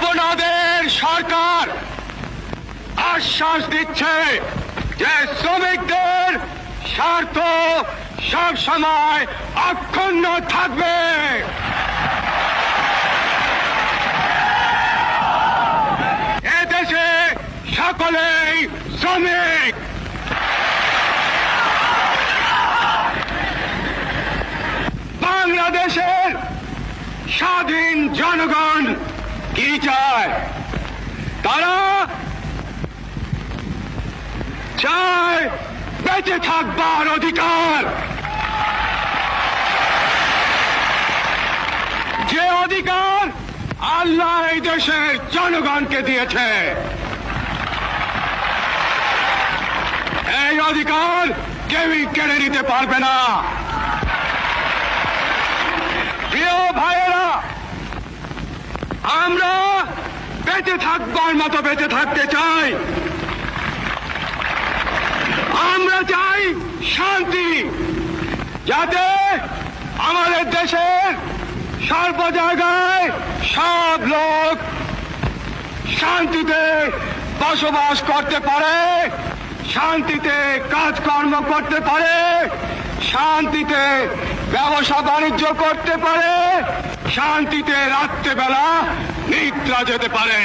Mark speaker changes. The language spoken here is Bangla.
Speaker 1: আপনাদের সরকার আশ্বাস দিচ্ছে যে শ্রমিকদের স্বার্থ সব সময় অক্ষুণ্ণ থাকবে। এদেশে সকলেই শ্রমিক। বাংলাদেশের স্বাধীন জনগণ কি চায়? তারা চায় বেঁচে থাকবার অধিকার। যে অধিকার আল্লাহ এই দেশের জনগণকে দিয়েছে, এই অধিকার কেউই কেড়ে নিতে পারবে না। প্রিয় ভাইয়েরা আমরা বেঁচে থাকবার মতো বেঁচে থাকতে চাই। আমরা চাই শান্তি, যাতে আমাদের দেশের সর্ব জায়গায় সব লোক শান্তিতে বসবাস করতে পারে, শান্তিতে কাজকর্ম করতে পারে, শান্তিতে ব্যবসা বাণিজ্য করতে পারে শান্তিতে রাত্রেবেলা নিদ্রা যেতে পারে।